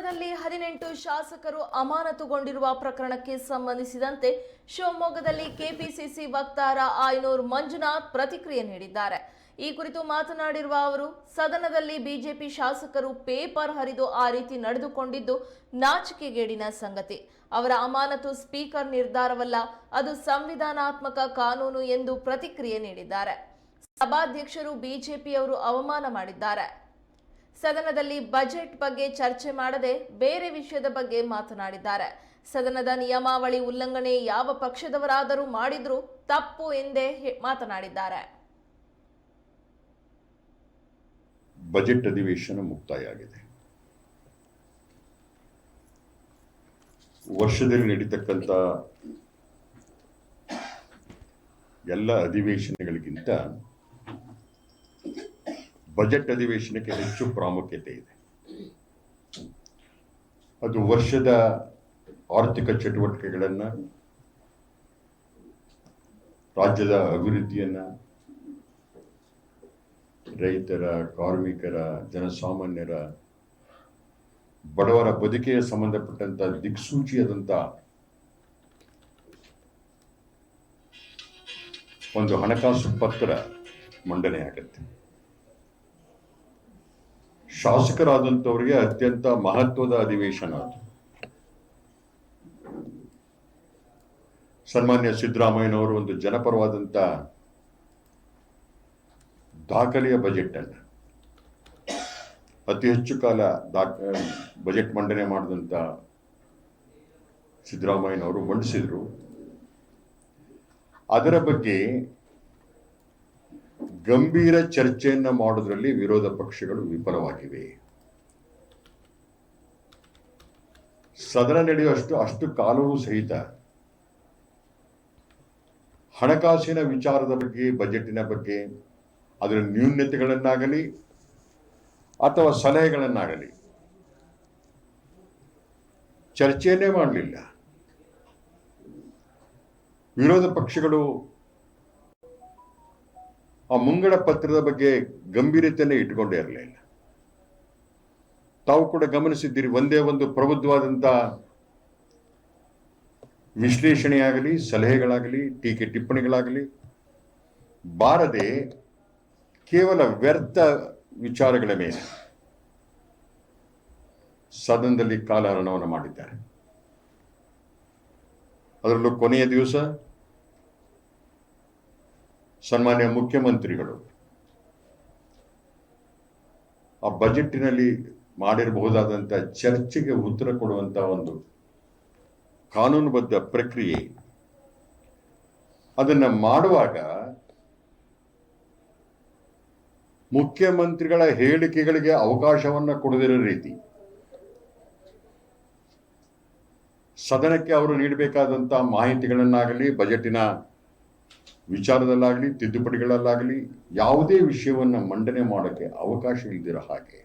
ಸದನದಲ್ಲಿ ಹದಿನೆಂಟು ಶಾಸಕರು ಅಮಾನತುಗೊಂಡಿರುವ ಪ್ರಕರಣಕ್ಕೆ ಸಂಬಂಧಿಸಿದಂತೆ ಶಿವಮೊಗ್ಗದಲ್ಲಿ ಕೆಪಿಸಿಸಿ ವಕ್ತಾರ ಆಯನೂರ್ ಮಂಜುನಾಥ್ ಪ್ರತಿಕ್ರಿಯೆ ನೀಡಿದ್ದಾರೆ. ಈ ಕುರಿತು ಮಾತನಾಡಿರುವ ಅವರು, ಸದನದಲ್ಲಿ ಬಿಜೆಪಿ ಶಾಸಕರು ಪೇಪರ್ ಹರಿದು ಆ ರೀತಿ ನಡೆದುಕೊಂಡಿದ್ದು ನಾಚಿಕೆಗೇಡಿನ ಸಂಗತಿ. ಅವರ ಅಮಾನತು ಸ್ಪೀಕರ್ ನಿರ್ಧಾರವಲ್ಲ, ಅದು ಸಂವಿಧಾನಾತ್ಮಕ ಕಾನೂನು ಎಂದು ಪ್ರತಿಕ್ರಿಯೆ ನೀಡಿದ್ದಾರೆ. ಸಭಾಧ್ಯಕ್ಷರು ಬಿಜೆಪಿಯವರು ಅವಮಾನ ಮಾಡಿದ್ದಾರೆ. ಸದನದಲ್ಲಿ ಬಜೆಟ್ ಬಗ್ಗೆ ಚರ್ಚೆ ಮಾಡದೆ ಬೇರೆ ವಿಷಯದ ಬಗ್ಗೆ ಮಾತನಾಡಿದ್ದಾರೆ. ಸದನದ ನಿಯಮಾವಳಿ ಉಲ್ಲಂಘನೆ ಯಾವ ಪಕ್ಷದವರಾದರೂ ಮಾಡಿದ್ರೂ ತಪ್ಪು ಎಂದೇ ಮಾತನಾಡಿದ್ದಾರೆ. ಬಜೆಟ್ ಅಧಿವೇಶನ ಮುಕ್ತಾಯ ಆಗಿದೆ. ವರ್ಷದಲ್ಲಿ ನಡೀತಕ್ಕಂಥ ಎಲ್ಲ ಅಧಿವೇಶನಗಳಿಗಿಂತ ಬಜೆಟ್ ಅಧಿವೇಶನಕ್ಕೆ ಹೆಚ್ಚು ಪ್ರಾಮುಖ್ಯತೆ ಇದೆ. ಅದು ವರ್ಷದ ಆರ್ಥಿಕ ಚಟುವಟಿಕೆಗಳನ್ನು, ರಾಜ್ಯದ ಅಭಿವೃದ್ಧಿಯನ್ನ, ರೈತರ, ಕಾರ್ಮಿಕರ, ಜನಸಾಮಾನ್ಯರ ಬಡವರ ಬದುಕಿಗೆ ಸಂಬಂಧಪಟ್ಟಂತ ದಿಕ್ಸೂಚಿಯಾದಂಥ ಒಂದು ಹಣಕಾಸು ಪತ್ರ ಮಂಡನೆ ಆಗುತ್ತೆ. ಶಾಸಕರಾದಂಥವರಿಗೆ ಅತ್ಯಂತ ಮಹತ್ವದ ಅಧಿವೇಶನ ಅದು. ಸನ್ಮಾನ್ಯ ಸಿದ್ದರಾಮಯ್ಯನವರು ಒಂದು ಜನಪರವಾದಂಥ ದಾಖಲೆಯ ಬಜೆಟ್ ಅಲ್ಲ. ಅತಿ ಹೆಚ್ಚು ಕಾಲ ದಾಖ ಬಜೆಟ್ ಮಂಡನೆ ಮಾಡಿದಂಥ ಸಿದ್ದರಾಮಯ್ಯನವರು ಮಂಡಿಸಿದರು. ಅದರ ಬಗ್ಗೆ ಗಂಭೀರ ಚರ್ಚೆಯನ್ನ ಮಾಡೋದ್ರಲ್ಲಿ ವಿರೋಧ ಪಕ್ಷಗಳು ವಿಫಲವಾಗಿವೆ. ಸದನ ನಡೆಯುವಷ್ಟು ಅಷ್ಟು ಕಾಲವೂ ಸಹಿತ ಹಣಕಾಸಿನ ವಿಚಾರದ ಬಗ್ಗೆ, ಬಜೆಟಿನ ಬಗ್ಗೆ, ಅದರ ನ್ಯೂನ್ಯತೆಗಳನ್ನಾಗಲಿ ಅಥವಾ ಸಲಹೆಗಳನ್ನಾಗಲಿ ಚರ್ಚೆಯನ್ನೇ ಮಾಡಲಿಲ್ಲ. ವಿರೋಧ ಪಕ್ಷಗಳು ಆ ಮುಂಗಡ ಪತ್ರದ ಬಗ್ಗೆ ಗಂಭೀರತೆಯನ್ನೇ ಇಟ್ಕೊಂಡೇ ಇರಲಿಲ್ಲ ತಾವು ಕೂಡ ಗಮನಿಸಿದ್ದೀರಿ, ಒಂದೇ ಒಂದು ಪ್ರಬುದ್ಧವಾದಂಥ ವಿಶ್ಲೇಷಣೆಯಾಗಲಿ, ಸಲಹೆಗಳಾಗಲಿ, ಟೀಕೆ ಟಿಪ್ಪಣಿಗಳಾಗಲಿ, ಬಾರದೆ ಕೇವಲ ವ್ಯರ್ಥ ವಿಚಾರಗಳ ಮೇಲೆ ಸದನದಲ್ಲಿ ಕಾಲಹರಣವನ್ನು ಮಾಡಿದ್ದಾರೆ. ಅದರಲ್ಲೂ ಕೊನೆಯ ದಿವಸ ಸನ್ಮಾನ್ಯ ಮುಖ್ಯಮಂತ್ರಿಗಳು, ಆ ಬಜೆಟ್ಟಿನಲ್ಲಿ ಮಾಡಿರಬಹುದಾದಂಥ ಚರ್ಚೆಗೆ ಉತ್ತರ ಕೊಡುವಂತ ಒಂದು ಕಾನೂನುಬದ್ಧ ಪ್ರಕ್ರಿಯೆ. ಅದನ್ನ ಮಾಡುವಾಗ ಮುಖ್ಯಮಂತ್ರಿಗಳ ಹೇಳಿಕೆಗಳಿಗೆ ಅವಕಾಶವನ್ನ ಕೊಡದಿರೋ ರೀತಿ, ಸದನಕ್ಕೆ ಅವರು ನೀಡಬೇಕಾದಂಥ ಮಾಹಿತಿಗಳನ್ನಾಗಲಿ, ಬಜೆಟಿನ ವಿಚಾರದಲ್ಲಾಗಲಿ, ತಿದ್ದುಪಡಿಗಳಲ್ಲಾಗಲಿ ಯಾವುದೇ ವಿಷಯವನ್ನ ಮಂಡನೆ ಮಾಡೋಕ್ಕೆ ಅವಕಾಶ ಇಲ್ದಿರೋ ಹಾಗೆ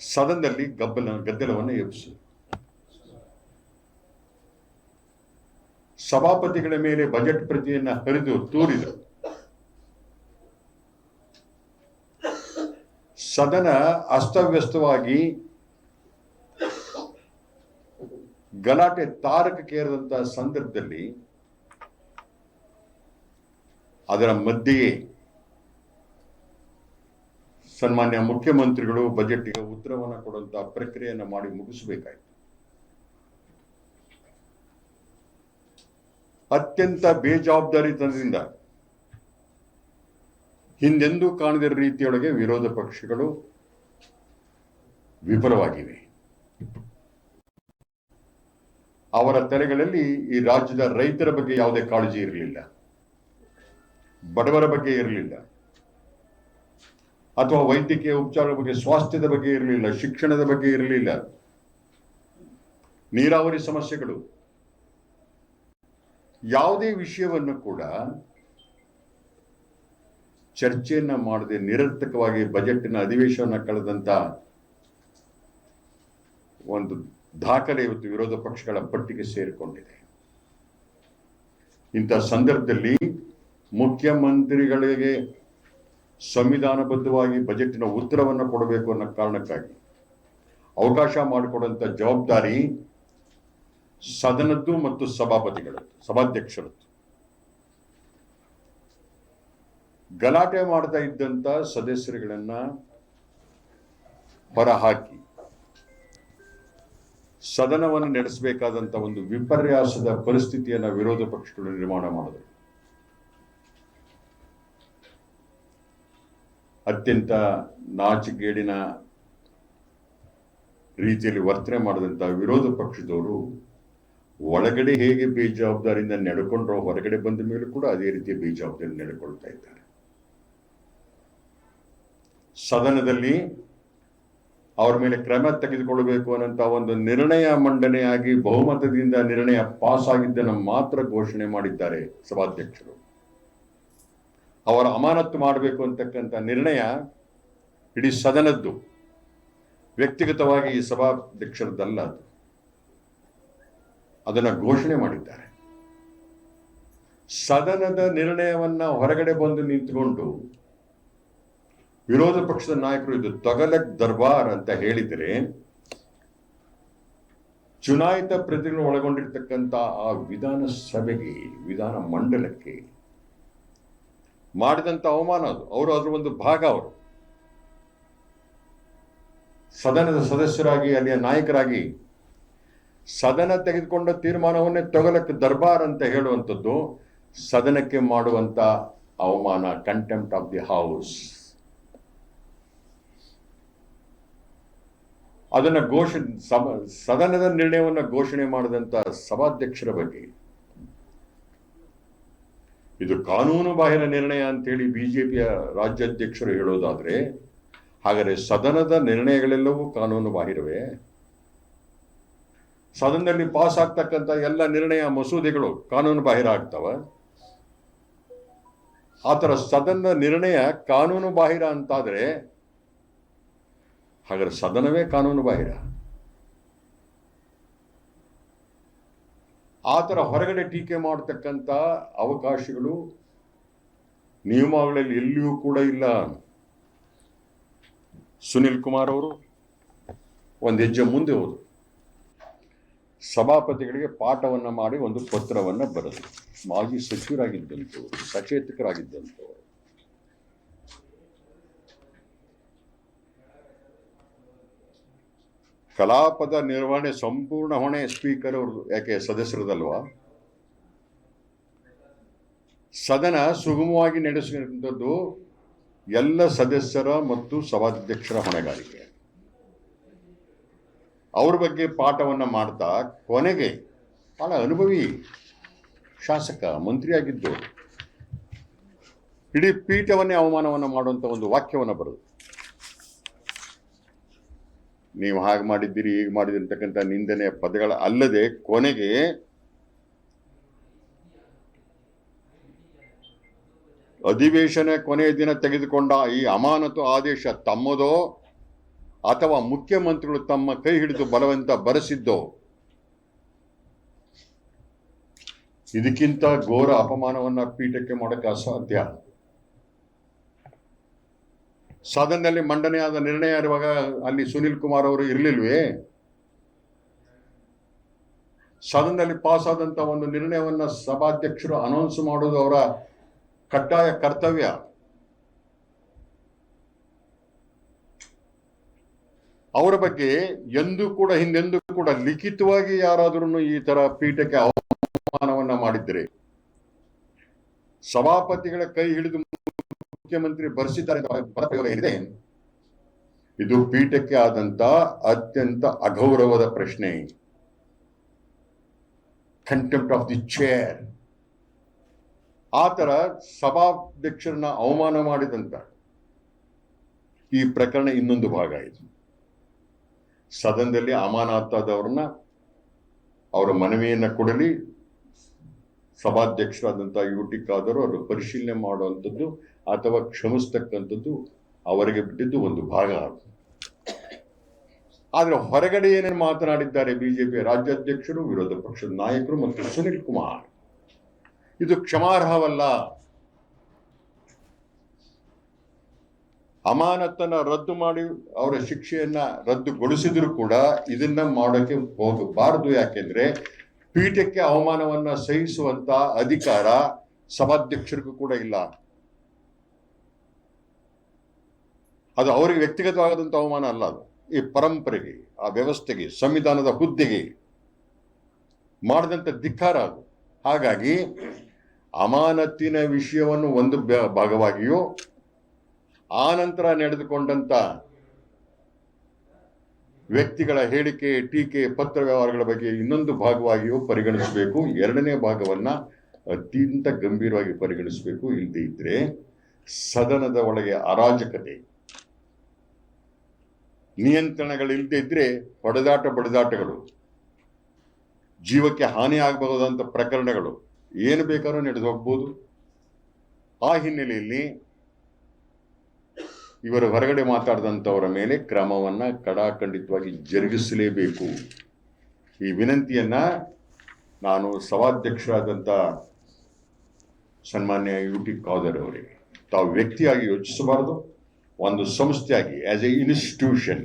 ಸದನದಲ್ಲಿ ಗಬ್ಬಲ, ಗದ್ದಲವನ್ನು ಎಬ್ಸು ಸಭಾಪತಿಗಳ ಮೇಲೆ ಬಜೆಟ್ ಪ್ರತಿಯನ್ನ ಹರಿದು ತೂರಿದರು ಸದನ ಅಸ್ತವ್ಯಸ್ತವಾಗಿ ಗಲಾಟೆ ತಾರಕಕ್ಕೇರಿದಂತಹ ಸಂದರ್ಭದಲ್ಲಿ ಅದರ ಮಧ್ಯೆಯೇ ಸನ್ಮಾನ್ಯ ಮುಖ್ಯಮಂತ್ರಿಗಳು ಬಜೆಟ್ಗೆ ಉತ್ತರವನ್ನು ಕೊಡುವಂತಹ ಪ್ರಕ್ರಿಯೆಯನ್ನು ಮಾಡಿ ಮುಗಿಸಬೇಕಾಯಿತು. ಅತ್ಯಂತ ಬೇಜವಾಬ್ದಾರಿತನದಿಂದ ಹಿಂದೆಂದೂ ಕಾಣದಿರೋ ರೀತಿಯೊಳಗೆ ವಿರೋಧ ಪಕ್ಷಗಳು ವಿಫಲವಾಗಿವೆ. ಅವರ ತಲೆಗಳಲ್ಲಿ ಈ ರಾಜ್ಯದ ರೈತರ ಬಗ್ಗೆ ಯಾವುದೇ ಕಾಳಜಿ ಇರಲಿಲ್ಲ. ಬಡವರ ಬಗ್ಗೆ ಇರಲಿಲ್ಲ. ಅಥವಾ ವೈದ್ಯಕೀಯ ಉಪಚಾರದ ಬಗ್ಗೆ, ಸ್ವಾಸ್ಥ್ಯದ ಬಗ್ಗೆ ಇರಲಿಲ್ಲ, ಶಿಕ್ಷಣದ ಬಗ್ಗೆ ಇರಲಿಲ್ಲ. ನೀರಾವರಿ ಸಮಸ್ಯೆಗಳು. ಯಾವುದೇ ವಿಷಯವನ್ನು ಕೂಡ ಚರ್ಚೆಯನ್ನ ಮಾಡದೆ ನಿರರ್ಥಕವಾಗಿ ಬಜೆಟ್ನ ಅಧಿವೇಶನ ಕಳೆದಂತ ಒಂದು ದಾಖಲೆ ಇವತ್ತು ವಿರೋಧ ಪಕ್ಷಗಳ ಪಟ್ಟಿಗೆ ಸೇರಿಕೊಂಡಿದೆ. ಇಂಥ ಸಂದರ್ಭದಲ್ಲಿ ಮುಖ್ಯಮಂತ್ರಿಗಳಿಗೆ ಸಂವಿಧಾನಬದ್ಧವಾಗಿ ಬಜೆಟ್ನ ಉತ್ತರವನ್ನು ಕೊಡಬೇಕು ಅನ್ನೋ ಕಾರಣಕ್ಕಾಗಿ ಅವಕಾಶ ಮಾಡಿಕೊಡುವಂಥ ಜವಾಬ್ದಾರಿ ಸದನದ್ದು ಮತ್ತು ಸಭಾಪತಿಗಳದ್ದು, ಸಭಾಧ್ಯಕ್ಷರದ್ದು. ಗಲಾಟೆ ಮಾಡ್ತಾ ಇದ್ದಂಥ ಸದಸ್ಯರುಗಳನ್ನ ಹೊರಹಾಕಿ, ಸದನವನ್ನು ನಡೆಸಬೇಕಾದಂತ ಒಂದು ವಿಪರ್ಯಾಸದ ಪರಿಸ್ಥಿತಿಯನ್ನ ವಿರೋಧ ಪಕ್ಷಗಳು ನಿರ್ಮಾಣ ಮಾಡಿದ್ರು. ಅತ್ಯಂತ ನಾಚಿಗೇಡಿನ ರೀತಿಯಲ್ಲಿ ವರ್ತನೆ ಮಾಡಿದಂಥ ವಿರೋಧ ಪಕ್ಷದವರು ಒಳಗಡೆ ಹೇಗೆ ಬೇಜವಾಬ್ದಾರಿಯಿಂದ ನಡ್ಕೊಂಡ್ರೋ ಹೊರಗಡೆ ಬಂದ ಮೇಲೂ ಕೂಡ ಅದೇ ರೀತಿಯ ಬೇಜವಾಬ್ದಾರಿ ನಡ್ಕೊಳ್ತಾ ಇದ್ದಾರೆ. ಸದನದಲ್ಲಿ ಅವ್ರ ಮೇಲೆ ಕ್ರಮ ತೆಗೆದುಕೊಳ್ಳಬೇಕು ಅನ್ನೋಂಥ ಒಂದು ನಿರ್ಣಯ ಮಂಡನೆಯಾಗಿ ಬಹುಮತದಿಂದ ನಿರ್ಣಯ ಪಾಸ್ ಆಗಿದ್ದನ್ನು ಮಾತ್ರ ಘೋಷಣೆ ಮಾಡಿದ್ದಾರೆ ಸಭಾಧ್ಯಕ್ಷರು. ಅವರ ಅಮಾನತ್ತು ಮಾಡಬೇಕು ಅಂತಕ್ಕಂಥ ನಿರ್ಣಯ ಇಡೀ ಸದನದ್ದು. ವ್ಯಕ್ತಿಗತವಾಗಿ ಈ ಸಭಾಧ್ಯಕ್ಷರದ್ದಲ್ಲ ಅದು. ಅದನ್ನ ಘೋಷಣೆ ಮಾಡಿದ್ದಾರೆ. ಸದನದ ನಿರ್ಣಯವನ್ನ ಹೊರಗಡೆ ಬಂದು ನಿಂತುಕೊಂಡು ವಿರೋಧ ಪಕ್ಷದ ನಾಯಕರು ಇದು ತೊಗಲಕ್ ದರ್ಬಾರ್ ಅಂತ ಹೇಳಿದರೆ ಚುನಾಯಿತ ಪ್ರತಿನಿಧಿಗಳು ಒಳಗೊಂಡಿರ್ತಕ್ಕಂಥ ಆ ವಿಧಾನಸಭೆಗೆ, ವಿಧಾನ ಮಂಡಲಕ್ಕೆ ಮಾಡಿದಂತ ಅವಮಾನ ಅದು. ಅವರು ಅದ್ರ ಒಂದು ಭಾಗ ಅವರು. ಸದನದ ಸದಸ್ಯರಾಗಿ, ಅಲ್ಲಿಯ ನಾಯಕರಾಗಿ ಸದನ ತೆಗೆದುಕೊಂಡ ತೀರ್ಮಾನವನ್ನೇ ತೊಗಲಕ್ಕೆ ದರ್ಬಾರ್ ಅಂತ ಹೇಳುವಂಥದ್ದು ಸದನಕ್ಕೆ ಮಾಡುವಂತ ಅವಮಾನ ಕಂಟೆಂಪ್ಟ್ ಆಫ್ ದಿ ಹೌಸ್ ಅದನ್ನ ಘೋಷ ಸಭ- ಸದನದ ನಿರ್ಣಯವನ್ನ ಘೋಷಣೆ ಮಾಡಿದಂತ ಸಭಾಧ್ಯಕ್ಷರ ಬಗ್ಗೆ. ಇದು ಕಾನೂನು ಬಾಹಿರ ನಿರ್ಣಯ ಅಂತೇಳಿ ಬಿಜೆಪಿಯ ರಾಜ್ಯಾಧ್ಯಕ್ಷರು ಹೇಳೋದಾದ್ರೆ, ಹಾಗಾದರೆ ಸದನದ ನಿರ್ಣಯಗಳೆಲ್ಲವೂ ಕಾನೂನು ಬಾಹಿರವೇ? ಸದನದಲ್ಲಿ ಪಾಸ್ ಆಗ್ತಕ್ಕಂಥ ಎಲ್ಲ ನಿರ್ಣಯ ಮಸೂದೆಗಳು ಕಾನೂನು ಬಾಹಿರ ಆಗ್ತಾವ? ಆತರ ಸದನದ ನಿರ್ಣಯ ಕಾನೂನು ಬಾಹಿರ ಅಂತಾದರೆ, ಹಾಗಾದ್ರೆ ಸದನವೇ ಕಾನೂನು ಬಾಹಿರ? ಆ ಥರ ಹೊರಗಡೆ ಟೀಕೆ ಮಾಡತಕ್ಕಂಥ ಅವಕಾಶಗಳು ನಿಯಮಾವಳಿಯಲ್ಲಿ ಎಲ್ಲಿಯೂ ಕೂಡ ಇಲ್ಲ. ಸುನಿಲ್ ಕುಮಾರ್ ಅವರು ಒಂದು ಹೆಜ್ಜೆ ಮುಂದೆ ಹೋದರು. ಸಭಾಪತಿಗಳಿಗೆ ಪಾಠವನ್ನ ಮಾಡಿ ಒಂದು ಪತ್ರವನ್ನ ಬರೆದರು. ಮಾಜಿ ಸಚಿವರಾಗಿದ್ದಂಥವ್ರು ಸಚೇತಕರಾಗಿದ್ದಂಥವ್ರು ಕಲಾಪದ ನಿರ್ವಹಣೆ ಸಂಪೂರ್ಣ ಹೊಣೆ ಸ್ಪೀಕರ್ ಅವ್ರದ್ದು, ಯಾಕೆ ಸದಸ್ಯರದಲ್ವಾ? ಸದನ ಸುಗಮವಾಗಿ ನಡೆಸುವಂಥದ್ದು ಎಲ್ಲ ಸದಸ್ಯರ ಮತ್ತು ಸಭಾಧ್ಯಕ್ಷರ ಹೊಣೆಗಾರಿಕೆ. ಅವ್ರ ಬಗ್ಗೆ ಪಾಠವನ್ನ ಮಾಡ್ತಾ ಕೊನೆಗೆ ಬಹಳ ಅನುಭವಿ ಶಾಸಕ, ಮಂತ್ರಿಯಾಗಿದ್ದು, ಇಡೀ ಪೀಠವನ್ನೇ ಅವಮಾನವನ್ನ ಮಾಡುವಂಥ ಒಂದು ವಾಕ್ಯವನ್ನ ಬರೆದು. ನೀವು ಹಾಗೆ ಮಾಡಿದ್ದೀರಿ, ಹೀಗೆ ಮಾಡಿದಿರಿ ಅಂತಕ್ಕಂಥ ನಿಂದನೆಯ ಪದಗಳ ಅಲ್ಲದೆ ಕೊನೆಗೆ ಅಧಿವೇಶನ ಕೊನೆಯ ದಿನ ತೆಗೆದುಕೊಂಡ ಈ ಅಮಾನತು ಆದೇಶ ತಮ್ಮದೋ ಅಥವಾ ಮುಖ್ಯಮಂತ್ರಿಗಳು ತಮ್ಮ ಕೈ ಹಿಡಿದು ಬಲವಂತ ಬರೆಸಿದ್ದೋ? ಇದಕ್ಕಿಂತ ಘೋರ ಅಪಮಾನವನ್ನ ಪೀಠಕ್ಕೆ ಮಾಡಕ್ಕೆ ಅಸಾಧ್ಯ. ಸದನದಲ್ಲಿ ಮಂಡನೆಯಾದ ನಿರ್ಣಯ ಇರುವಾಗ ಅಲ್ಲಿ ಸುನಿಲ್ ಕುಮಾರ್ ಅವರು ಇರಲಿಲ್ವೇ? ಸದನದಲ್ಲಿ ಪಾಸ್ ಆದಂತ ಒಂದು ನಿರ್ಣಯವನ್ನ ಸಭಾಧ್ಯಕ್ಷರು ಅನೌನ್ಸ್ ಮಾಡೋದು ಅವರ ಕಡ್ಡಾಯ ಕರ್ತವ್ಯ. ಅವರ ಬಗ್ಗೆ ಎಂದೂ ಕೂಡ, ಹಿಂದೆಂದೂ ಕೂಡ ಲಿಖಿತವಾಗಿ ಯಾರಾದ್ರೂ ಈ ತರ ಪೀಠಕ್ಕೆ ಅವಮಾನವನ್ನ ಮಾಡಿದ್ರೆ ಸಭಾಪತಿಗಳ ಕೈ ಹಿಡಿದು ಮುಖ್ಯಮಂತ್ರಿ ಬರೆಸಿದ್ದಾರೆ ಪದಪ್ರಯೋಗ ಏನಿದೆ? ಇದು ಪೀಠಕ್ಕೆ ಆದಂತ ಅತ್ಯಂತ ಅಗೌರವದ ಪ್ರಶ್ನೆ. ಕಂಟೆಂಪ್ಟ್ ಆಫ್ ದಿ ಚೇರ್ ಆ ತರ ಸಭಾಧ್ಯಕ್ಷರನ್ನ ಅವಮಾನ ಮಾಡಿದಂತ ಈ ಪ್ರಕರಣ ಇನ್ನೊಂದು ಭಾಗ ಇದು. ಸದನದಲ್ಲಿ ಅಮಾನತಾದವ್ರನ್ನ ಅವರ ಮನವಿಯನ್ನ ಕೊಡಲಿ. ಸಭಾಧ್ಯಕ್ಷರಾದಂತಹ ಯುಟಿಕ್ ಆದರೂ ಅವರು ಪರಿಶೀಲನೆ ಮಾಡುವಂಥದ್ದು ಅಥವಾ ಕ್ಷಮಿಸ್ತಕ್ಕಂಥದ್ದು ಅವರಿಗೆ ಬಿಟ್ಟಿದ್ದು ಒಂದು ಭಾಗ ಆದ್ರೆ ಹೊರಗಡೆ ಏನೇನು ಮಾತನಾಡಿದ್ದಾರೆ ಬಿಜೆಪಿ ರಾಜ್ಯಾಧ್ಯಕ್ಷರು, ವಿರೋಧ ಪಕ್ಷದ ನಾಯಕರು ಮತ್ತು ಸುನಿಲ್ ಕುಮಾರ್? ಇದು ಕ್ಷಮಾರ್ಹವಲ್ಲ. ಅಮಾನತನ್ನ ರದ್ದು ಮಾಡಿ ಅವರ ಶಿಕ್ಷೆಯನ್ನ ರದ್ದುಗೊಳಿಸಿದ್ರು ಕೂಡ ಇದನ್ನ ಮಾಡೋಕೆ ಹೋಗಬಾರದು. ಯಾಕೆಂದ್ರೆ ಪೀಠಕ್ಕೆ ಅವಮಾನವನ್ನ ಸಹಿಸುವಂತ ಅಧಿಕಾರ ಸಭಾಧ್ಯಕ್ಷರಿಗೂ ಕೂಡ ಇಲ್ಲ. ಅದು ಅವರಿಗೆ ವ್ಯಕ್ತಿಗತವಾದಂಥ ಅವಮಾನ ಅಲ್ಲ ಅದು. ಈ ಪರಂಪರೆಗೆ, ಆ ವ್ಯವಸ್ಥೆಗೆ, ಸಂವಿಧಾನದ ಹುದ್ದೆಗೆ ಮಾಡಿದಂಥ ಧಿಕ್ಕಾರ ಅದು. ಹಾಗಾಗಿ ಅಮಾನತ್ತಿನ ವಿಷಯವನ್ನು ಒಂದು ಭಾಗವಾಗಿಯೂ ಆ ನಂತರ ನಡೆದುಕೊಂಡಂಥ ವ್ಯಕ್ತಿಗಳ ಹೇಳಿಕೆ, ಟೀಕೆ, ಪತ್ರ ವ್ಯವಹಾರಗಳ ಬಗ್ಗೆ ಇನ್ನೊಂದು ಭಾಗವಾಗಿಯೂ ಪರಿಗಣಿಸಬೇಕು. ಎರಡನೇ ಭಾಗವನ್ನ ಅತ್ಯಂತ ಗಂಭೀರವಾಗಿ ಪರಿಗಣಿಸಬೇಕು. ಇಲ್ಲದೇ ಇದ್ರೆ ಸದನದ ಒಳಗೆ ಅರಾಜಕತೆ. ನಿಯಂತ್ರಣಗಳಿಲ್ಲದೆ ಇದ್ರೆ ಹೊಡೆದಾಟ ಬಡಿದಾಟಗಳು ಜೀವಕ್ಕೆ ಹಾನಿ ಆಗಬಹುದಂತ ಪ್ರಕರಣಗಳು. ಏನು ಬೇಕಾದ್ರೂ ನಡೆದು ಹೋಗ್ಬೋದು. ಆ ಹಿನ್ನೆಲೆಯಲ್ಲಿ ಇವರು ಹೊರಗಡೆ ಮಾತಾಡಿದಂಥವರ ಮೇಲೆ ಕ್ರಮವನ್ನು ಕಡಾಖಂಡಿತವಾಗಿ ಜರುಗಿಸಲೇಬೇಕು. ಈ ವಿನಂತಿಯನ್ನ ನಾನು ಸಭಾಧ್ಯಕ್ಷರಾದಂಥ ಸನ್ಮಾನ್ಯ ಯು ಟಿ ಖಾದರ್ ಅವರಿಗೆ ತಾವು ವ್ಯಕ್ತಿಯಾಗಿ ಯೋಚಿಸಬಾರದು. ಒಂದು ಸಂಸ್ಥೆಯಾಗಿ ಆಸ್ ಎ ಇನ್ಸ್ಟಿಟ್ಯೂಷನ್